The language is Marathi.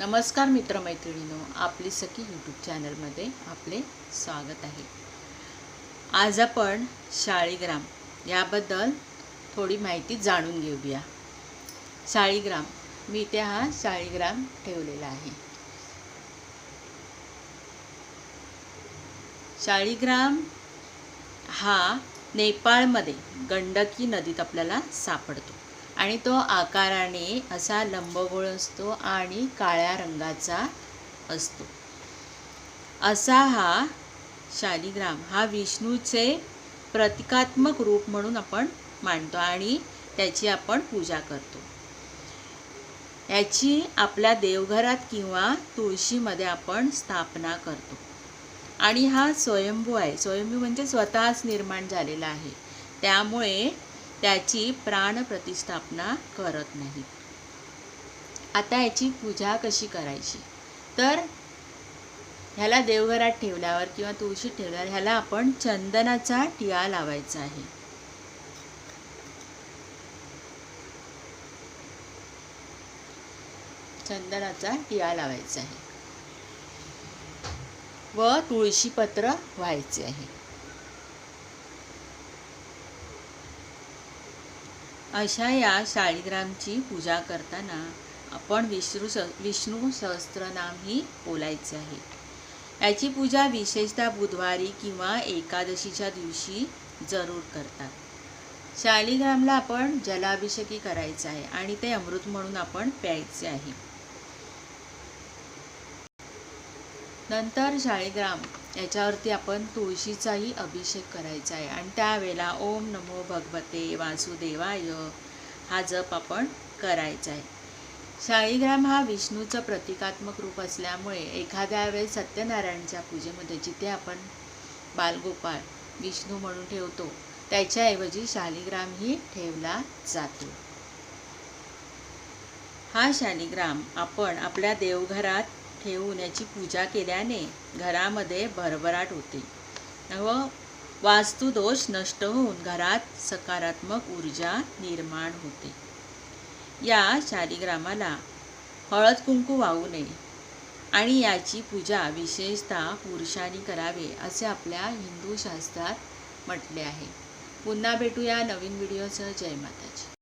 नमस्कार मित्रमैत्रिणींनो आपली सखी यूट्यूब चॅनलमध्ये आपले स्वागत आहे. आज आपण शाळीग्राम याबद्दल थोडी माहिती जाणून घेऊया. शाळीग्राम मी त्या हा शाळीग्राम ठेवलेला आहे. शाळीग्राम हा नेपाळमध्ये गंडकी नदीत आपल्याला सापडतो. आणि तो आकाराने असा लंबगोळ असतो आणि काळ्या रंगाचा असतो. असा हा शालिग्राम हा विष्णूचे प्रतिकात्मक रूप म्हणून आपण मानतो आणि त्याची आपण पूजा करतो. याची आपल्या देवघरात किंवा तुळशीमध्ये आपण स्थापना करतो. आणि हा स्वयंभू आहे. स्वयंभू म्हणजे स्वतःच निर्माण झालेला आहे. त्यामुळे त्याची प्राणप्रतिष्ठापना करत नाही आता याची पूजा कशी करायची? तर ह्याला देवघरात ठेवल्यावर किंवा तुळशीत ठेवल्यावर ह्याला आपण चंदनाचा टिळा लावायचा आहे. चंदनाचा टिळा लावायचा आहे. व तुळशीपत्र व्हायचे आहे. अशा या शाळीग्रामची पूजा करताना आपण विष्णू स विष्णू सहस्त्रनामही बोलायचे आहे. याची पूजा विशेषतः बुधवारी किंवा एकादशीच्या दिवशी जरूर करतात. शालिग्रामला आपण जलाभिषेकी करायचं आहे आणि ते अमृत म्हणून आपण प्यायचे आहे. नंतर शाळीग्राम याच्यावरती आपण तुळशीचाही अभिषेक करायचा आहे. आणि त्यावेळेला ओम नमो भगवते वासुदेवाय हा जप आपण करायचा आहे. शाळीग्राम हा विष्णूचं प्रतिकात्मक रूप असल्यामुळे एखाद्या वेळेस सत्यनारायणच्या पूजेमध्ये जिथे आपण बालगोपाळ विष्णू म्हणून ठेवतो त्याच्याऐवजी शालिग्रामही ठेवला जातो. हा शालिग्राम आपण आपल्या देवघरात ठेवून याची पूजा केल्याने घरामध्ये भरभराट होते. व वास्तुदोष नष्ट होऊन घरात सकारात्मक ऊर्जा निर्माण होते. या शालिग्रामाला हळद कुंकू वाहू नये आणि याची पूजा विशेषतः पुरुषांनी करावे असे आपल्या हिंदू शास्त्रात म्हटले आहे. पुन्हा भेटूया नवीन व्हिडिओसह. जय माताजी.